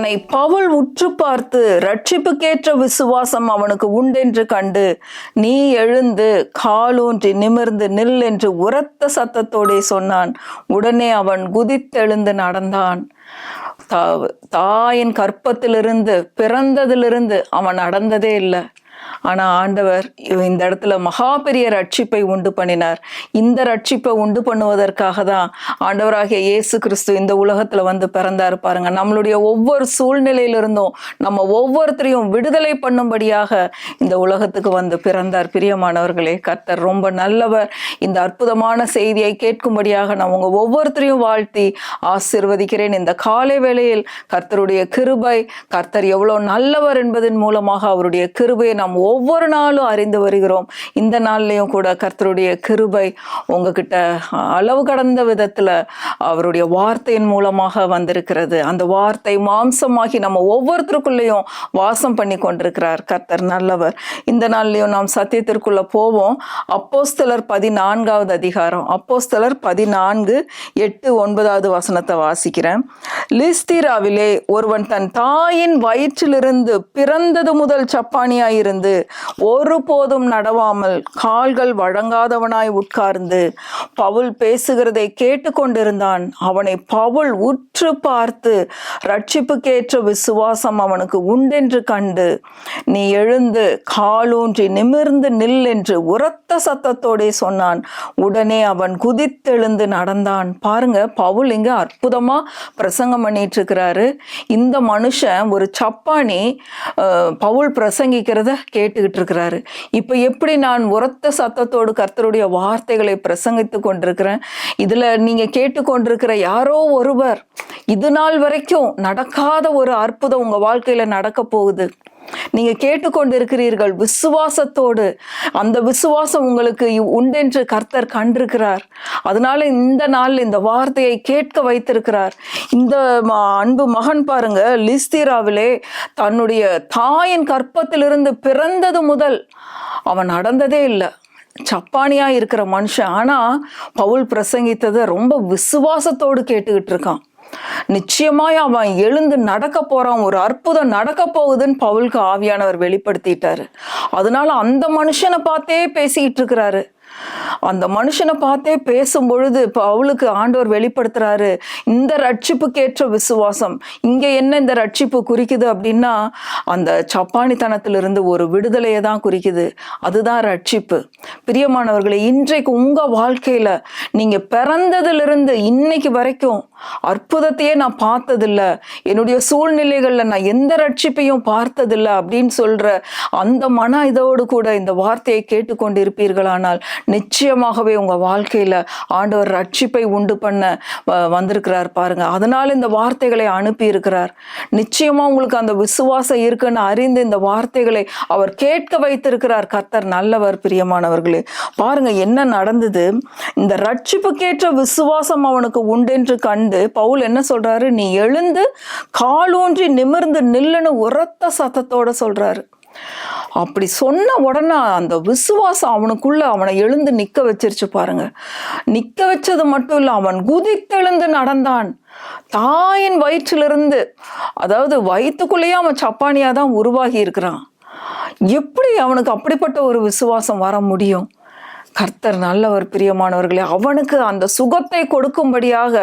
அவனை பவுல் உற்று பார்த்து ரட்சிப்புக்கேற்ற விசுவாசம் அவனுக்கு உண்டென்று கண்டு நீ எழுந்து காலூன்றி நிமிர்ந்து நில் என்று உரத்த சத்தத்தோடே சொன்னான். உடனே அவன் குதித்தெழுந்து நடந்தான். தா- தாயின் கற்பத்திலிருந்து பிறந்ததிலிருந்து அவன் நடந்ததே இல்லை. ஆனால் ஆண்டவர் இந்த இடத்துல மகா பெரிய ரட்சிப்பை உண்டு பண்ணினார். இந்த ரட்சிப்பை உண்டு பண்ணுவதற்காக தான் ஆண்டவராகிய இயேசு கிறிஸ்து இந்த உலகத்தில் வந்து பிறந்தார் பாருங்க. நம்மளுடைய ஒவ்வொரு சூழ்நிலையிலிருந்தும் நம்ம ஒவ்வொருத்தரையும் விடுதலை பண்ணும்படியாக இந்த உலகத்துக்கு வந்து பிறந்தார். பிரியமானவர்களே கர்த்தர் ரொம்ப நல்லவர். இந்த அற்புதமான செய்தியை கேட்கும்படியாக நான் உங்கள் ஒவ்வொருத்தரையும் வாழ்த்தி ஆசிர்வதிக்கிறேன். இந்த காலை வேளையில் கர்த்தருடைய கிருபை கர்த்தர் எவ்வளோ நல்லவர் என்பதன் மூலமாக அவருடைய கிருபையை நாம் ஒவ்வொரு நாளும் அறிந்து வருகிறோம். இந்த நாள்லேயும் கூட கர்த்தருடைய கிருபை உங்ககிட்ட அளவு கடந்த விதத்தில் அவருடைய வார்த்தையின் மூலமாக வந்திருக்கிறது. அந்த வார்த்தை மாம்சமாகி நம்ம ஒவ்வொருத்தருக்குள்ளேயும் வாசம் பண்ணி கொண்டிருக்கிறார் கர்த்தர் நல்லவர். இந்த நாள்லேயும் நாம் சத்தியத்திற்குள்ள போவோம். அப்போஸ்தலர் பதினான்காவது அதிகாரம் அப்போஸ்தலர் பதினான்கு எட்டு ஒன்பதாவது வசனத்தை வாசிக்கிறேன். லிஸ்திராவிலே ஒருவன் தன் தாயின் வயிற்றிலிருந்து பிறந்தது முதல் சப்பானியாயிருந்து ஒருபோதும் நடவாமல் கால்கள் வழங்காதவனாய் உட்கார்ந்து பவுல் பேசுகிறதை கேட்டுக்கொண்டிருந்தான். அவனை பவுல் உற்று பார்த்து ரட்சிப்புக்கேற்ற விசுவாசம் அவனுக்கு உண்டென்று கண்டு நீ எழுந்து காலூன்றி நிமிர்ந்து நில் என்று உரத்த சத்தத்தோடே சொன்னான். உடனே அவன் குதித்தெழுந்து நடந்தான். பாருங்க பவுல் இங்க அற்புதமா பிரசங்கம் பண்ணிட்டு இருக்கிறாரு இந்த மனுஷன் ஒரு சப்பானி அஹ், பவுல் பிரசங்கிக்கிறத கேட்டுக்கிட்டு இருக்கிறாரு இப்ப எப்படி நான் உரத்த சத்தத்தோடு கர்த்தருடைய வார்த்தைகளை பிரசங்கித்து கொண்டிருக்கிறேன்? இதுல நீங்க கேட்டுக்கொண்டிருக்கிற யாரோ ஒருவர் இது நாள் வரைக்கும் நடக்காத ஒரு அற்புதம் உங்க வாழ்க்கையில நடக்க போகுது. நீங்க கேட்டுக்கொண்டிருக்கிறீர்கள் விசுவாசத்தோடு. அந்த விசுவாசம் உங்களுக்கு இ- உண்டென்று கர்த்தர் கண்டிருக்கிறார். அதனால இந்த நாள் இந்த வார்த்தையை கேட்க வைத்திருக்கிறார். இந்த ம- அன்பு மகன் பாருங்க லிஸ்திராவிலே தன்னுடைய தாயின் கற்பத்திலிருந்து பிறந்தது முதல் அவன் நடந்ததே இல்லை. சப்பானியா இருக்கிற மனுஷன். ஆனா பவுல் பிரசங்கித்ததை ரொம்ப விசுவாசத்தோடு கேட்டுக்கிட்டு இருக்கான். நிச்சயமாய் அவன் எழுந்து நடக்க போறான் ஒரு அற்புதம் நடக்க போகுதுன்னு பவுலுக்கு ஆவியானவர் வெளிப்படுத்திட்டாரு. அதனால அந்த மனுஷனை பார்த்தே பேசிக்கிட்டு இருக்கிறாரு. அந்த மனுஷனை பார்த்தே பேசும் பொழுது அவளுக்கு ஆண்டவர் வெளிப்படுத்துறாரு இந்த ரட்சிப்புக்கேற்ற விசுவாசம் இங்கே என்ன இந்த ரட்சிப்பு குறிக்குது அப்படின்னா அந்த சப்பானித்தனத்திலிருந்து ஒரு விடுதலையை தான் குறிக்குது. அதுதான் ரட்சிப்பு. பிரியமானவர்களே இன்றைக்கு உங்கள் வாழ்க்கையில நீங்க பிறந்ததிலிருந்து இன்னைக்கு வரைக்கும் அற்புதத்தையே நான் பார்த்ததில்ல. என்னுடைய சூழ்நிலைகளில் நான் எந்த ரட்சிப்பையும் பார்த்ததில்ல அப்படின்னு சொல்ற அந்த மன இதோடு கூட இந்த வார்த்தையை கேட்டுக்கொண்டு இருப்பீர்களானால் நிச்சயமாகவே உங்க வாழ்க்கையில ஆண்டவர் ரட்சிப்பை உண்டு பண்ண வ- வந்திருக்கிறார் பாருங்க. அதனால இந்த வார்த்தைகளை அனுப்பி இருக்கிறார். நிச்சயமா உங்களுக்கு அந்த விசுவாசம் இருக்குன்னு அறிந்து இந்த வார்த்தைகளை அவர் கேட்க வைத்திருக்கிறார். கர்த்தர் நல்லவர் பிரியமானவர்களே. பாருங்க என்ன நடந்தது? இந்த ரட்சிப்புக்கேற்ற விசுவாசம் அவனுக்கு உண்டென்று கண்டு பவுல் என்ன சொல்றாரு? நீ எழுந்து காலூன்றி நிமிர்ந்து நில்லுன்னு உரத்த சத்தத்தோட சொல்றாரு. அப்படி சொன்ன உடனே அந்த விசுவாசம் அவனுக்குள்ள அவனை எழுந்து நிக்க வச்சிருச்சு பாருங்க. நிக்க வச்சது மட்டும் இல்லை அவன் குதித்தெழுந்து நடந்தான். தாயின் வயிற்றிலிருந்து அதாவது வயிற்றுக்குள்ளேயே அவன் சப்பானியா தான் உருவாகி இருக்கிறான். எப்படி அவனுக்கு அப்படிப்பட்ட ஒரு விசுவாசம் வர முடியும்? கர்த்தர் நல்லவர் பிரியமானவர்களே அவனுக்கு அந்த சுகத்தை கொடுக்கும்படியாக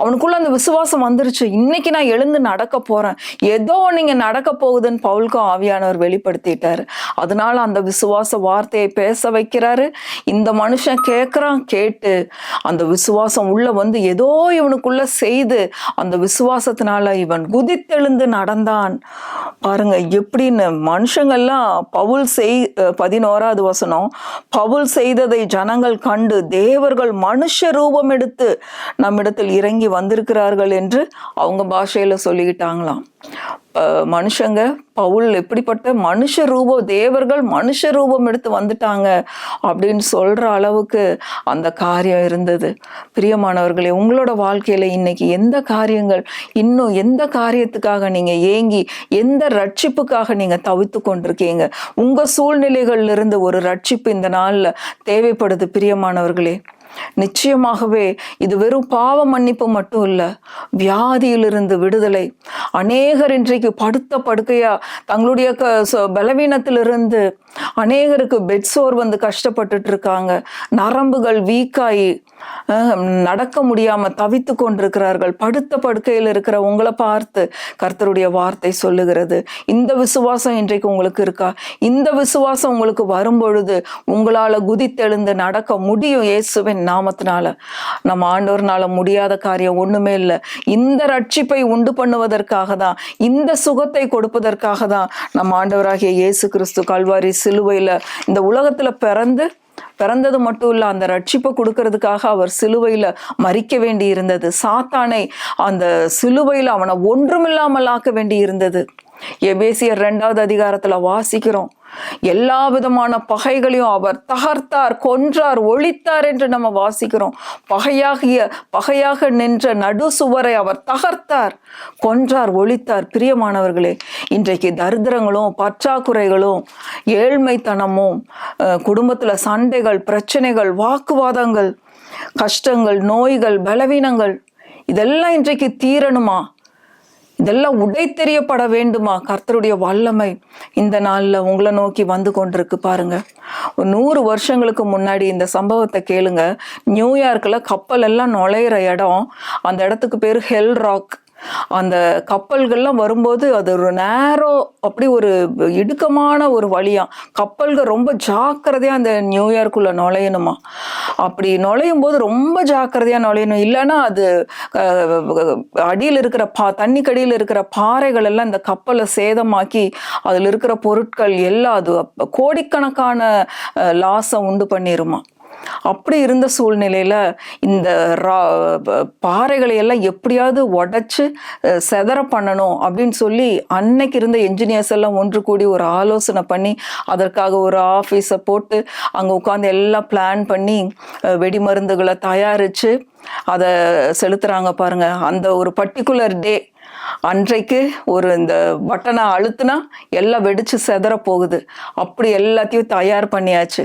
அவனுக்குள்ள அந்த விசுவாசம் வந்துருச்சு. இன்னைக்கு நான் எழுந்து நடக்க போறேன். ஏதோ நீங்க நடக்க போகுதுன்னு பவுலுக்கும் ஆவியானவர் வெளிப்படுத்திட்டாரு. அதனால அந்த விசுவாச வார்த்தையை பேச வைக்கிறாரு. இந்த மனுஷன் கேட்குறான் கேட்டு அந்த விசுவாசம் உள்ள வந்து ஏதோ இவனுக்குள்ள செய்து அந்த விசுவாசத்தினால இவன் குதித்தெழுந்து நடந்தான். பாருங்க எப்படின்னு மனுஷங்கள்லாம் பவுல் செய் பதினோராவது வசனம் பவுல் செய்ததை ஜனங்கள் கண்டு தேவர்கள் மனுஷ ரூபம் எடுத்து நம்மிடத்தில் இறங்கி வந்திருக்கிறார்கள் என்று அவங்க பாஷையில சொல்லிக்கிட்டாங்களாம். மனுஷங்க. பவுல் எப்படிப்பட்ட மனுஷ ரூபம் தேவர்கள் மனுஷ ரூபம் எடுத்து வந்துட்டாங்க அப்படின்னு சொல்கிற அளவுக்கு அந்த காரியம் இருந்தது. பிரியமானவர்களே உங்களோட வாழ்க்கையில் இன்னைக்கு எந்த காரியங்கள் இன்னும் எந்த காரியத்துக்காக நீங்கள் ஏங்கி எந்த ரட்சிப்புக்காக நீங்கள் தவித்து கொண்டிருக்கீங்க? உங்கள் சூழ்நிலைகள்லிருந்து ஒரு ரட்சிப்பு இந்த நாளில் தேவைப்படுது பிரியமானவர்களே. நிச்சயமாகவே இது வெறும் பாவ மன்னிப்பு மட்டும் இல்ல வியாதியிலிருந்து விடுதலை. அநேகர் இன்றைக்கு படுத்த படுக்கையா தங்களுடைய க ச- பலவீனத்திலிருந்து அநேகருக்கு பெட் சோர் வந்து கஷ்டப்பட்டுட்டு இருக்காங்க நரம்புகள் வீக்காகி நடக்க முடியாம தவித்து கொண்டிருக்கிறார்கள். படுத்த படுக்கையில் இருக்கிற உங்களை பார்த்து கர்த்தருடைய வார்த்தை சொல்லுகிறது. இந்த விசுவாசம் இன்றைக்கு உங்களுக்கு இருக்கா? இந்த விசுவாசம் உங்களுக்கு வரும்பொழுது உங்களால குதித்தெழுந்து நடக்க முடியும் இயேசுவின் நாமத்தினால. நம்ம ஆண்டவர்னால முடியாத காரியம் ஒண்ணுமே இல்லை. இந்த ரட்சிப்பை உண்டு பண்ணுவதற்காக தான் இந்த சுகத்தை கொடுப்பதற்காக தான் நம்ம ஆண்டவராகிய இயேசு கிறிஸ்து கல்வாரி சிலுவையில இந்த உலகத்துல பிறந்து பிறந்தது மட்டும் இல்ல அந்த ரட்சிப்பை கொடுக்கறதுக்காக அவர் சிலுவையில மறிக்க வேண்டி இருந்தது சாத்தானை அந்த சிலுவையில அவனை ஒன்றுமில்லாமல் ஆக்க வேண்டி இருந்தது எபேசியர் ரெண்டாவது அதிகாரத்துல வாசிக்கிறோம். எல்லா விதமான பகைகளையும் அவர் தகர்த்தார் கொன்றார் ஒழித்தார் என்று நம்ம வாசிக்கிறோம். பகையாகிய பகையாக நின்ற நடு சுவரை அவர் தகர்த்தார் கொன்றார் ஒழித்தார். பிரியமானவர்களே இன்றைக்கு தரித்திரங்களும் பற்றாக்குறைகளும் ஏழ்மைத்தனமும் குடும்பத்தில் குடும்பத்துல சண்டைகள் பிரச்சனைகள் வாக்குவாதங்கள் கஷ்டங்கள் நோய்கள் பலவீனங்கள் இதெல்லாம் இன்றைக்கு தீரணுமா? இதெல்லாம் உடை தெரியப்பட வேண்டுமா? கர்த்தருடைய வல்லமை இந்த நாளில் உங்களை நோக்கி வந்து கொண்டிருக்கு பாருங்க. ஒரு நூறு வருஷங்களுக்கு முன்னாடி இந்த சம்பவத்தை கேளுங்க. நியூயார்க்கில் கப்பல் எல்லாம் நுழையிற இடம். அந்த இடத்துக்கு பேர் ஹெல் ராக். அந்த கப்பல்கள்லாம் வரும்போது அது ஒரு நேரோ அப்படி ஒரு இடுக்கமான ஒரு வழியாக கப்பல்கள் ரொம்ப ஜாக்கிரதையாக அந்த நியூயார்க்குள்ளே நுழையணுமா? அப்படி நுழையும் போது ரொம்ப ஜாக்கிரதையாக நுழையணும். இல்லைன்னா அது அடியில் இருக்கிற பா தண்ணிக்கடியில் இருக்கிற பாறைகள் எல்லாம் இந்த கப்பலை சேதமாக்கி அதில் இருக்கிற பொருட்கள் எல்லாம் அது கோடிக்கணக்கான லாஸை உண்டு பண்ணிடுமா அப்படி இருந்த சூழ்நிலையில் இந்த ரா- பாறைகளை எல்லாம் எப்படியாவது உடச்சி செதற பண்ணணும் அப்படின்னு சொல்லி அன்னைக்கு இருந்த என்ஜினியர்ஸ் எல்லாம் ஒன்று கூடி ஒரு ஆலோசனை பண்ணி அதற்காக ஒரு ஆஃபீஸை போட்டு அங்கே உட்காந்து எல்லாம் பிளான் பண்ணி வெடி வெடிமருந்துகளை தயாரித்து அதை செலுத்துகிறாங்க பாருங்கள் அந்த ஒரு பர்டிகுலர் டே அன்றைக்கு ஒரு இந்த பட்டனை அழுத்துனா எல்லாம் வெடிச்சு செதற போகுது. அப்படி எல்லாத்தையும் தயார் பண்ணியாச்சு.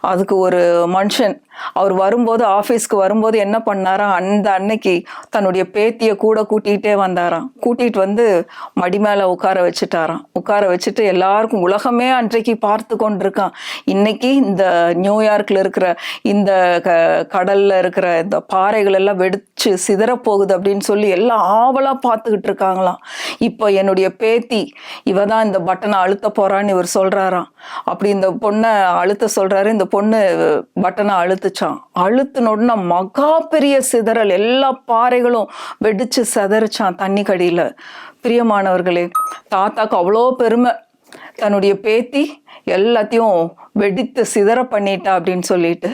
அதுக்கு ஒரு மனுஷன் அவர் வரும்போது ஆஃபீஸ்க்கு வரும்போது என்ன பண்ணாராம் அந்த அன்னைக்கு தன்னுடைய பேத்தியை கூட கூட்டிகிட்டே வந்தாராம். கூட்டிகிட்டு வந்து மடி மேலே உட்கார வச்சுட்டாராம். உட்கார வச்சுட்டு எல்லாருக்கும் உலகமே அன்றைக்கு பார்த்து கொண்டிருக்கான். இன்னைக்கு இந்த நியூயார்க்கில் இருக்கிற இந்த க கடலில் இருக்கிற இந்த பாறைகள் எல்லாம் வெடிச்சு சிதறப்போகுது அப்படின்னு சொல்லி எல்லாம் ஆவலாக பார்த்துக்கிட்டு இருக்காங்களாம் இப்போ என்னுடைய பேத்தி இவ தான் இந்த பட்டனை அழுத்த போறான்னு இவர் சொல்றாராம். அப்படி இந்த பொண்ணை அழுத்த சொல்றாரு இந்த பொண்ணு பட்டனை அழுத்துச்சான் அழுத்தின மகா பெரிய சிதறல் எல்லா பாறைகளும் வெடிச்சு சிதறிச்சான் தண்ணி கடியில பிரியமானவர்களே தாத்தாக்கு அவ்வளோ பெருமை. தன்னுடைய பேத்தி எல்லாத்தையும் வெடித்து சிதற பண்ணிட்டா அப்படின்னு சொல்லிட்டு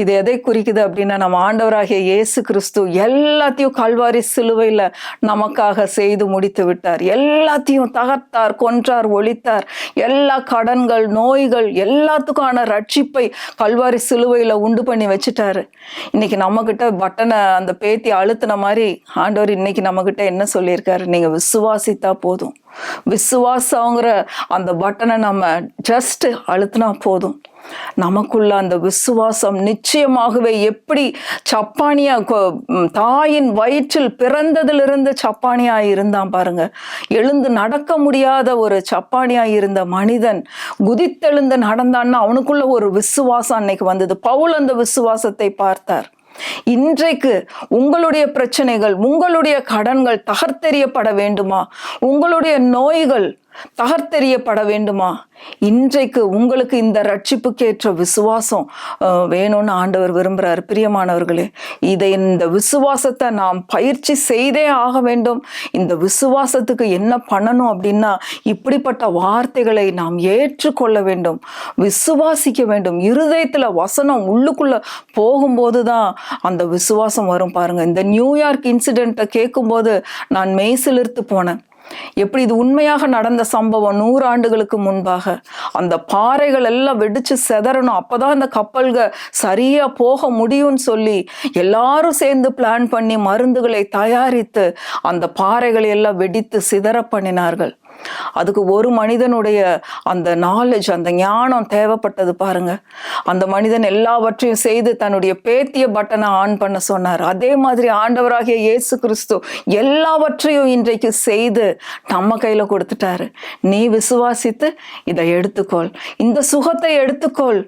இது எதை குறிக்குது அப்படின்னா நம்ம ஆண்டவராகிய இயேசு கிறிஸ்து எல்லாத்தையும் கல்வாரி சிலுவையில் நமக்காக செய்து முடித்து விட்டார். எல்லாத்தையும் தகர்த்தார் கொன்றார் ஒழித்தார். எல்லா கடன்கள் நோய்கள் எல்லாத்துக்கான ரட்சிப்பை கல்வாரி சிலுவையில் உண்டு பண்ணி வச்சுட்டாரு. இன்னைக்கு நம்மக்கிட்ட பட்டனை அந்த பேத்தி அழுத்தின மாதிரி ஆண்டவர் இன்னைக்கு நம்மக்கிட்ட என்ன சொல்லியிருக்காரு? நீங்கள் விசுவாசித்தா போதும். விசுவாசங்கிற அந்த பட்டனை நம்ம ஜஸ்ட் அழுத்தினா போதும். நமக்குள்ள அந்த விசுவாசம் நிச்சயமாகவே எப்படி சப்பானியா தாயின் வயிற்றில் பிறந்ததிலிருந்து சப்பானியா இருந்தான் பாருங்க. எழுந்து நடக்க முடியாத ஒரு சப்பானியா இருந்த மனிதன் குதித்தெழுந்து நடந்தான்னா அவனுக்குள்ள ஒரு விசுவாசம் அன்னைக்கு வந்தது. பவுல் அந்த விசுவாசத்தை பார்த்தார். இன்றைக்கு உங்களுடைய பிரச்சனைகள் உங்களுடைய கடன்கள் தகர்த்தெறியப்பட வேண்டுமா? உங்களுடைய நோய்கள் தகர்த்தெறியப்பட வேண்டுமா? இன்றைக்கு உங்களுக்கு இந்த ரட்சிப்புக்கேற்ற விசுவாசம் வேணும்னு ஆண்டவர் விரும்புகிறார் பிரியமானவர்களே இதை இந்த விசுவாசத்தை நாம் பயிற்சி செய்தே ஆக வேண்டும். இந்த விசுவாசத்துக்கு என்ன பண்ணணும் அப்படின்னா இப்படிப்பட்ட வார்த்தைகளை நாம் ஏற்றுக்கொள்ள வேண்டும். விசுவாசிக்க வேண்டும். இருதயத்தில் வசனம் உள்ளுக்குள்ளே போகும்போது தான் அந்த விசுவாசம் வரும் பாருங்கள் இந்த நியூயார்க் இன்சிடென்ட்டை கேட்கும்போது நான் மெய்சிலிர்த்து போனேன். எப்படி இது உண்மையாக நடந்த சம்பவம் நூறு ஆண்டுகளுக்கு முன்பாக? அந்த பாறைகள் எல்லாம் வெடிச்சு செதறணும். அப்பதான் அந்த கப்பல்கள் சரியா போக முடியும்னு சொல்லி எல்லாரும் சேர்ந்து பிளான் பண்ணி மருந்துகளை தயாரித்து அந்த பாறைகளை எல்லாம் வெடித்து சிதற பண்ணினார்கள். அதுக்கு ஒரு மனிதனுடைய அந்த நாலேஜ் அந்த ஞானம் தேவைப்பட்டது பாருங்க. அந்த மனிதன் எல்லாவற்றையும் செய்து தன்னுடைய பேத்திய பட்டனை ஆன் பண்ண சொன்னார். அதே மாதிரி ஆண்டவராகிய இயேசு கிறிஸ்து எல்லாவற்றையும் இன்றைக்கு செய்து நம்ம கையில கொடுத்துட்டாரு. நீ விசுவாசித்து இதை எடுத்துக்கொள். இந்த சுகத்தை எடுத்துக்கொள்.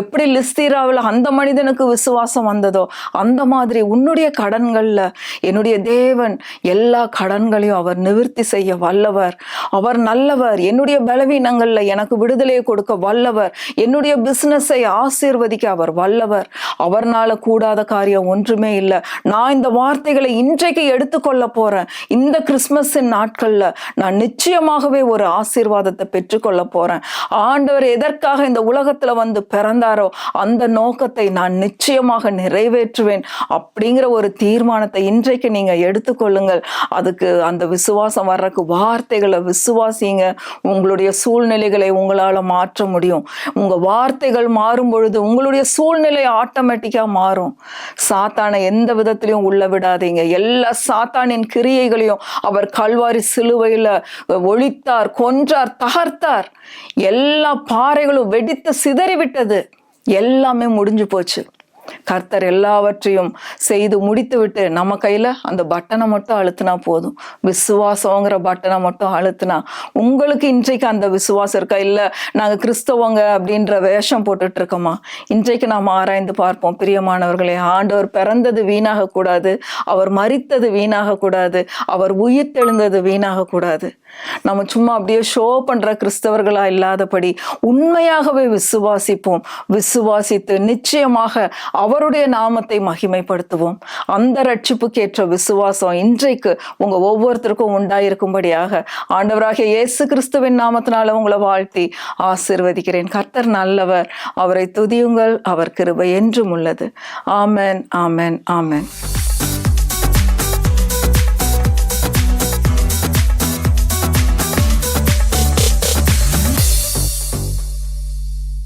எப்படி லிஸ்தீராவில் அந்த மனிதனுக்கு விசுவாசம் வந்ததோ அந்த மாதிரி உன்னுடைய கடன்கள்ல என்னுடைய தேவன் எல்லா கடன்களையும் அவர் நிவர்த்தி செய்ய வல்லவர். அவர் நல்லவர். என்னுடைய பலவீனங்கள்ல எனக்கு விடுதலையை கொடுக்க வல்லவர். என்னுடைய பிசினஸை ஆசீர்வதிக்க அவர் வல்லவர். அவர்னால கூடாத காரியம் ஒன்றுமே இல்லை. நான் இந்த வார்த்தைகளை இன்றைக்கு எடுத்துக்கொள்ள போறேன். இந்த கிறிஸ்மஸின் நாட்கள்ல நான் நிச்சயமாகவே ஒரு ஆசீர்வாதத்தை பெற்றுக்கொள்ள போறேன். ஆண்டவர் எதற்காக இந்த உலகத்துல வந்து பிறந்தாரோ அந்த நோக்கத்தை நான் நிச்சயமாக நிறைவேற்றுவேன். அப்படிங்கிற ஒரு தீர்மானத்தை இன்றைக்கு நீங்க எடுத்துக்கொள்ளுங்கள். அதுக்கு அந்த விசுவாசம் வர்றதுக்கு வார்த்தைகளை விசுவாசிங்க. உங்களுடைய சூழ்நிலைகளை உங்களால மாற்ற முடியும். உங்க வார்த்தைகள் மாறும் பொழுது உங்களுடைய சூழ்நிலை ஆட்டோமேட்டிக்கா மாறும். சாத்தானை எந்த விதத்திலையும் உள்ள விடாதீங்க. எல்லா சாத்தானின் கிரியைகளையும் அவர் கல்வாரி சிலுவையில ஒழித்தார் கொன்றார் தகர்த்தார். எல்லா பாறைகளும் வெடித்து சிதறிவிட்டது. எல்லாமே முடிஞ்சு போச்சு. கர்த்தர் எல்லாவற்றையும் செய்து முடித்துவிட்டு நம்ம கையில அந்த பட்டனை மட்டும் அழுத்தினா போதும். விசுவாசங்கிற பட்டனை மட்டும் அழுத்தினா உங்களுக்கு இன்றைக்கு அந்த விசுவாசம் இருக்கா? இல்ல நாங்க கிறிஸ்தவங்க அப்படின்ற வேஷம் போட்டுட்டு இருக்கோமா? இன்றைக்கு நாம் ஆராய்ந்து பார்ப்போம். பிரியமானவர்களே ஆண்டவர் பிறந்தது வீணாக கூடாது அவர் மறித்தது வீணாக கூடாது அவர் உயிர் தெழுந்தது வீணாக கூடாது. நம்ம சும்மா அப்படியே ஷோ பண்ற கிறிஸ்தவர்களா இல்லாதபடி உண்மையாகவே விசுவாசிப்போம். விசுவாசித்து நிச்சயமாக அவருடைய நாமத்தை மகிமைப்படுத்துவோம். அந்த ரட்சிப்புக்கேற்ற விசுவாசம் இன்றைக்கு உங்க ஒவ்வொருத்தருக்கும் உண்டாயிருக்கும்படியாக ஆண்டவராகிய இயேசு கிறிஸ்துவின் நாமத்தினால உங்களை வாழ்த்தி ஆசிர்வதிக்கிறேன். கர்த்தர் நல்லவர் அவரை துதியுங்கள் அவர் கிருபை என்றும் உள்ளது. ஆமென் ஆமென் ஆமன்.